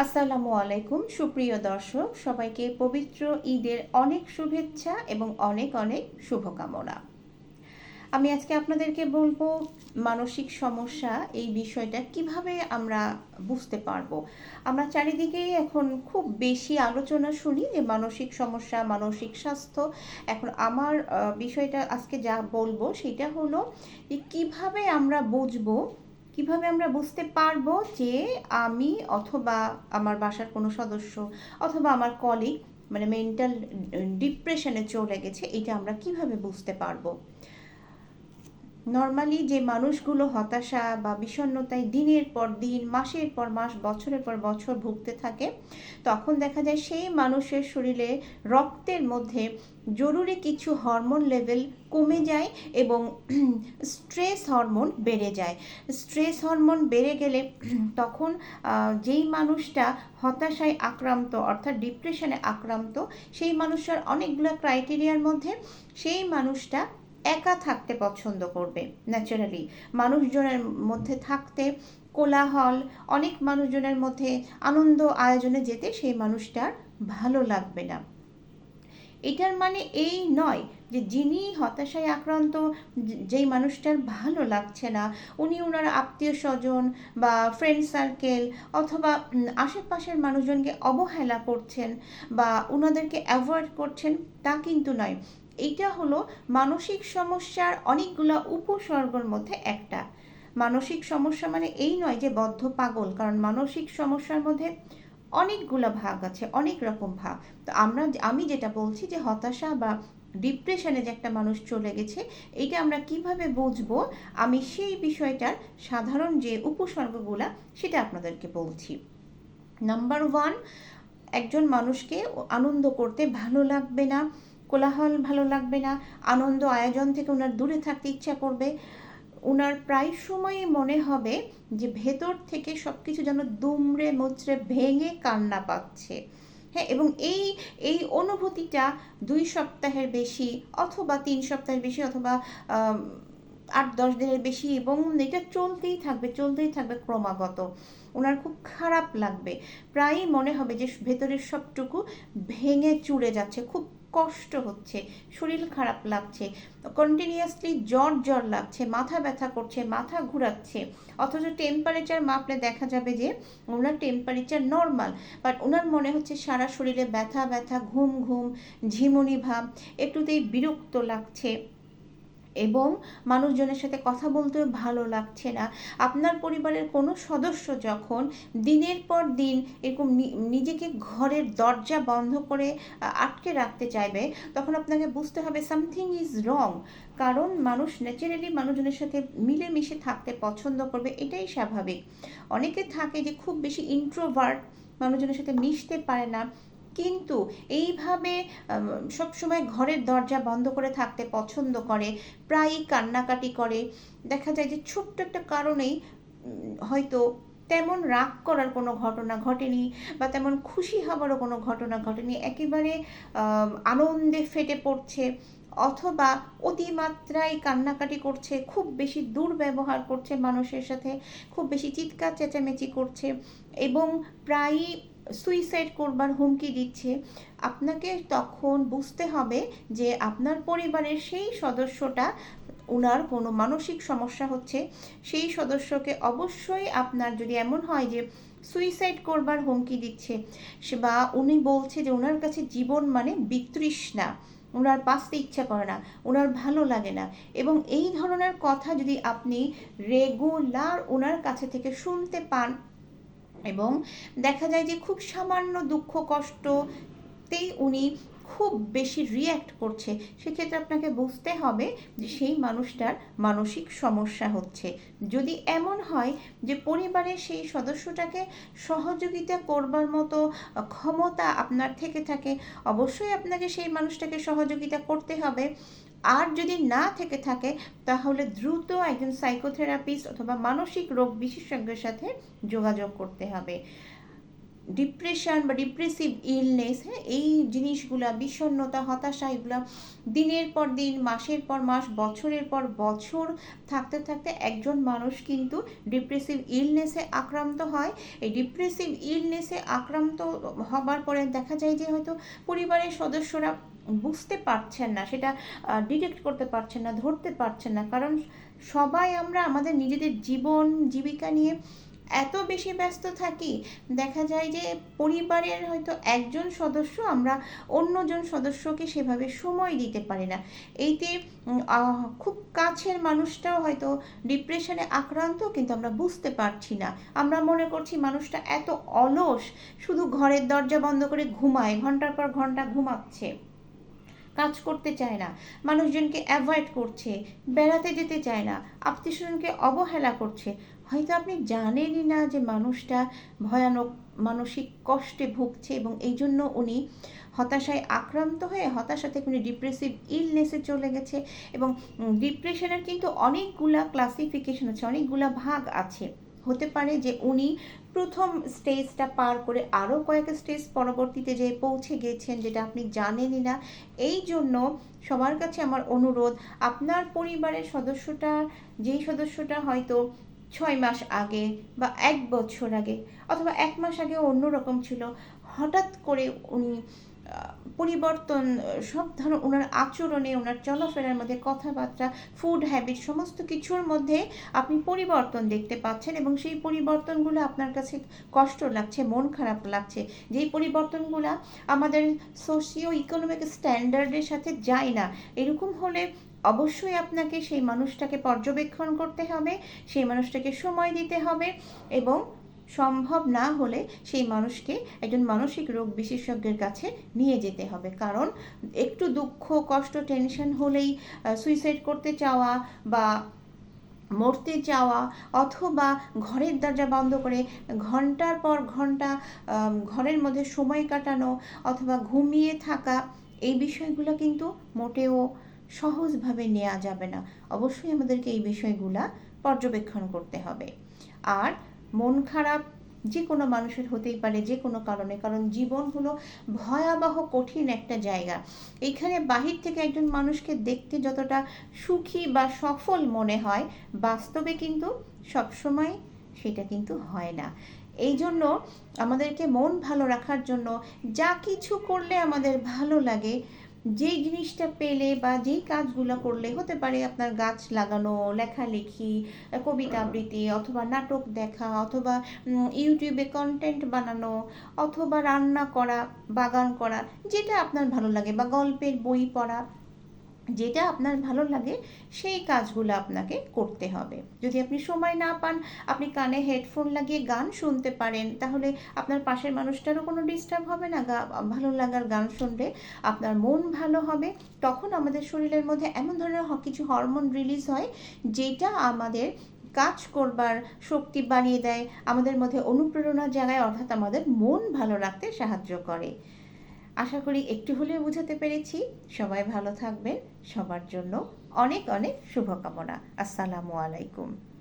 আসসালামু আলাইকুম, সুপ্রিয় দর্শক, সবাইকে পবিত্র ঈদের অনেক শুভেচ্ছা এবং অনেক অনেক শুভকামনা। আমি আজকে আপনাদেরকে বলব মানসিক সমস্যা, এই বিষয়টা কীভাবে আমরা বুঝতে পারব। আমরা চারিদিকেই এখন খুব বেশি আলোচনা শুনি যে মানসিক সমস্যা, মানসিক স্বাস্থ্য। এখন আমার বিষয়টা আজকে যা বলব সেটা হলো যে কীভাবে আমরা বুঝব কীভাবে আমরা বুঝতে পারব যে আমি অথবা আমার বাসার কোনো সদস্য অথবা আমার কলিগ মানে মেন্টাল ডিপ্রেশনে চলে গেছে, এটা আমরা কীভাবে বুঝতে পারব? নর্মালি যে মানুষগুলো হতাশা বা বিষণ্ণতায় দিনের পর দিন, মাসের পর মাস, বছরের পর বছর ভুগতে থাকে, তখন দেখা যায় সেই মানুষের শরীরে রক্তের মধ্যে জরুরি কিছু হরমোন লেভেল কমে যায় এবং স্ট্রেস হরমোন বেড়ে যায়। স্ট্রেস হরমোন বেড়ে গেলে তখন যেই মানুষটা হতাশায় আক্রান্ত, অর্থাৎ ডিপ্রেশনে আক্রান্ত, সেই মানুষটার অনেকগুলো ক্রাইটেরিয়ার মধ্যে সেই মানুষটা একা থাকতে পছন্দ করবে ন্যাচারালি মানুষজনের মধ্যে থাকতে কোলাহল, অনেক মানুষজনের মধ্যে আনন্দ আয়োজনে যেতে সেই মানুষটার ভালো লাগবে না। এটার মানে এই নয় যে যিনি হতাশায় আক্রান্ত যেই মানুষটার ভালো লাগছে না, উনি ওনার আত্মীয় স্বজন বা ফ্রেন্ড সার্কেল অথবা আশেপাশের মানুষজনকে অবহেলা করছেন বা ওনাদেরকে অ্যাভয়েড করছেন, তা কিন্তু নয়। এইটা হলো মানসিক সমস্যার অনেকগুলো উপসর্গর মধ্যে একটা। মানসিক সমস্যা মানে এই নয় যে বদ্ধ পাগল, কারণ মানসিক সমস্যার মধ্যে অনেকগুলো ভাগ আছে, অনেক রকম ভাগ। তো আমরা আমি যেটা বলছি যে হতাশা বা ডিপ্রেশনে যে একটা মানুষ চলে গেছে, এইটা আমরা কীভাবে বুঝব? আমি সেই বিষয়টার সাধারণ যে উপসর্গগুলা, সেটা আপনাদেরকে বলছি। নাম্বার ওয়ান একজন মানুষকে আনন্দ করতে ভালো লাগবে না, কোলাহল ভালো লাগবে না, আনন্দ আয়োজন থেকে ওনার দূরে থাকতে ইচ্ছা করবে। ওনার প্রায় সময়ই মনে হবে যে ভেতর থেকে সব কিছু যেন দুমড়ে মুচড়ে ভেঙে কান্না পাচ্ছে। হ্যাঁ এবং এই এই অনুভূতিটা দুই সপ্তাহের বেশি অথবা তিন সপ্তাহের বেশি অথবা আট, দশ দিনের বেশি এবং এটা চলতেই থাকবে চলতেই থাকবে ক্রমাগত। ওনার খুব খারাপ লাগবে। প্রায়ই মনে হবে যে ভেতরের সবটুকু ভেঙে চুড়ে যাচ্ছে, খুব কষ্ট হচ্ছে, শরীর খারাপ লাগছে কন্টিনিউয়াসলি জ্বর জ্বর লাগছে, মাথা ব্যথা করছে, মাথা ঘুরাচ্ছে, অথচ টেম্পারেচার মাপলে দেখা যাবে যে ওনার টেম্পারেচার নর্মাল বাট ওনার মনে হচ্ছে সারা শরীরে ব্যথা ব্যথা, ঘুম ঘুম, ঝিমুনি ভাব, একটুতেই বিরক্ত লাগছে। এবং মানুষজনের সাথে কথা বলতেও ভালো লাগছে না। আপনার পরিবারের কোনো সদস্য যখন দিনের পর দিন এরকম নিজেকে ঘরের দরজা বন্ধ করে আটকে রাখতে চাইবে, তখন আপনাকে বুঝতে হবে সামথিং ইজ রং কারণ মানুষ ন্যাচারালি মানুষজনের সাথে মিলেমিশে থাকতে পছন্দ করবে, এটাই স্বাভাবিক। অনেকে থাকে যে খুব বেশি ইন্ট্রোভার্ট মানুষজনের সাথে মিশতে পারে না। কিন্তু এইভাবে সবসময় ঘরের দরজা বন্ধ করে থাকতে পছন্দ করে, প্রায়ই কান্নাকাটি করে। দেখা যায় যে ছোট্ট একটা কারণেই হয়তো তেমন রাগ করার কোনো ঘটনা ঘটেনি বা তেমন খুশি হবারও কোনো ঘটনা ঘটেনি। একেবারে আনন্দে ফেটে পড়ছে অথবা অতিমাত্রায় কান্নাকাটি করছে, খুব বেশি দুর্ব্যবহার করছে মানুষের সাথে, খুব বেশি চিৎকার চেঁচামেচি করছে এবং প্রায়ই সুইসাইড করবার হুমকি দিচ্ছে। আপনাকে তখন বুঝতে হবে যে আপনার পরিবারের সেই সদস্যটা ওনার কোনো মানসিক সমস্যা হচ্ছে, সেই সদস্যকে অবশ্যই আপনার যদি এমন হয় যে সুইসাইড করবার হুমকি দিচ্ছে, সে বা উনি বলছে যে ওনার কাছে জীবন মানে বিতৃষ্ণা ওনার বাঁচতে ইচ্ছা করে না ওনার ভালো লাগে না এবং এই ধরনের কথা যদি আপনি রেগুলার ওনার কাছে থেকে শুনতে পান এবং দেখা যায় যে খুব সামান্য দুঃখ, কষ্টতেই উনি খুব বেশি রিয়্যাক্ট করছে। সেক্ষেত্রে আপনাকে বুঝতে হবে যে সেই মানুষটার মানসিক সমস্যা হচ্ছে। যদি এমন হয় যে পরিবারের সেই সদস্যটাকে সহযোগিতা করবার মতো ক্ষমতা আপনার থেকে থাকে, অবশ্যই আপনাকে সেই মানুষটাকে সহযোগিতা করতে হবে। আর যদি না থেকে থাকে, তাহলে দ্রুত একজন সাইকোথেরাপিস্ট অথবা মানসিক রোগ বিশেষজ্ঞের সাথে যোগাযোগ করতে হবে। ডিপ্রেশন বা ডিপ্রেসিভ ইলনেস হ্যাঁ এই জিনিসগুলা, বিষণ্ণতা, হতাশা, এগুলা দিনের পর দিন, মাসের পর মাস, বছরের পর বছর থাকতে থাকতে একজন মানুষ কিন্তু ডিপ্রেসিভ ইলনেসে আক্রান্ত হয়। এই ডিপ্রেসিভ ইলনেসে আক্রান্ত হবার পরে দেখা যায় যে হয়তো পরিবারের সদস্যরা বুঝতে পারছেন না, সেটা ডিটেক্ট করতে পারছেন না, ধরতে পারছেন না। কারণ সবাই আমরা আমাদের নিজেদের জীবন, জীবিকা নিয়ে এত বেশি ব্যস্ত থাকি, দেখা যায় যে পরিবারের হয়তো একজন সদস্য আমরা অন্যজন সদস্যকে সেভাবে সময় দিতে পারি না। এইতে খুব কাছের মানুষটাও হয়তো ডিপ্রেশনে আক্রান্ত, কিন্তু আমরা বুঝতে পারছি না। আমরা মনে করছি মানুষটা এত অলস, শুধু ঘরের দরজা বন্ধ করে ঘুমায়, ঘণ্টার পর ঘণ্টা ঘুমাচ্ছে। কাজ করতে চায় না, মানুষজনকে অ্যাভয়েড করছে, বেড়াতে যেতে চায় না আত্মীয় স্বজনকে অবহেলা করছে। হয়তো আপনি জানেনই না যে মানুষটা ভয়ানক মানসিক কষ্টে ভুগছে এবং এই জন্য উনি হতাশায় আক্রান্ত হয়ে হতাশা থেকে উনি ডিপ্রেসিভ ইলনেসে চলে গেছে এবং ডিপ্রেশনের কিন্তু অনেকগুলা ক্লাসিফিকেশন আছে, অনেকগুলা ভাগ আছে। হতে পারে যে উনি প্রথম স্টেজটা পার করে আরও কয়েক স্টেজ পরবর্তীতে যে পৌঁছে গেছেন যেটা আপনি জানেনই না। এই জন্য সবার কাছে আমার অনুরোধ, আপনার পরিবারের সদস্যটা, যেই সদস্যটা হয়তো ছয় মাস আগে বা এক বছর আগে অথবা এক মাস আগে অন্যরকম ছিল। হঠাৎ করে উনি পরিবর্তন সব ধরনের ওনার আচরণে, ওনার চলাফেরার মধ্যে কথাবার্তা ফুড হ্যাবিট সমস্ত কিছুর মধ্যে আপনি পরিবর্তন দেখতে পাচ্ছেন এবং সেই পরিবর্তনগুলো আপনার কাছে কষ্ট লাগছে, মন খারাপ লাগছে। যেই পরিবর্তনগুলো আমাদের সোশিও ইকোনমিক স্ট্যান্ডার্ডের সাথে যায় না, এরকম হলে অবশ্যই আপনাকে সেই মানুষটাকে পর্যবেক্ষণ করতে হবে, সেই মানুষটাকে সময় দিতে হবে এবং সম্ভব না হলে সেই মানুষকে, একজন মানসিক রোগ বিশেষজ্ঞের কাছে নিয়ে যেতে হবে। কারণ একটু দুঃখ, কষ্ট টেনশন হলেই সুইসাইড করতে চাওয়া বা মরতে যাওয়া অথবা ঘরের দরজা বন্ধ করে ঘণ্টার পর ঘণ্টা ঘরের মধ্যে সময় কাটানো অথবা ঘুমিয়ে থাকা, এই বিষয়গুলো কিন্তু মোটেও সহজভাবে নেওয়া যাবে না। অবশ্যই আমাদেরকে এই বিষয়গুলা পর্যবেক্ষণ করতে হবে। আর মন খারাপ যে কোনো মানুষের হতেই পারে, যে কোনো কারণে। কারণ জীবন হলো ভয়াবহ, কঠিন একটা জায়গা। এইখানে বাহির থেকে একজন মানুষকে দেখতে যতটা সুখী বা সফল মনে হয়, বাস্তবে কিন্তু সবসময় সেটা কিন্তু হয় না। এই জন্য আমাদেরকে মন ভালো রাখার জন্য যা কিছু করলে আমাদের ভালো লাগে যেই জিনিসটা পেলে বা যেই কাজগুলো করলে হতে পারে আপনার গাছ লাগানো লেখালেখি কবিতা আবৃত্তি অথবা নাটক দেখা অথবা ইউটিউবে কন্টেন্ট বানানো অথবা রান্না করা বাগান করা যেটা আপনার ভালো লাগে বা গল্পের বই পড়া যেটা আপনার ভালো লাগে, সেই কাজগুলো আপনাকে করতে হবে। যদি আপনি সময় না পান, আপনি কানে হেডফোন লাগিয়ে গান শুনতে পারেন, তাহলে আপনার পাশের মানুষটারও কোনো ডিস্টার্ব হবে না। গা, ভালো লাগার গান শুনলে আপনার মন ভালো হবে। তখন আমাদের শরীরের মধ্যে এমন ধরনের কিছু হরমোন রিলিজ হয়, যেটা আমাদের কাজ করবার শক্তি বাড়িয়ে দেয়, আমাদের মধ্যে অনুপ্রেরণা জাগায়, অর্থাৎ আমাদের মন ভালো রাখতে সাহায্য করে। আশা করি একটু হলেও বুঝাতে পেরেছি। সবাই ভালো থাকবেন। সবার জন্য অনেক অনেক শুভকামনা। আসসালামু আলাইকুম।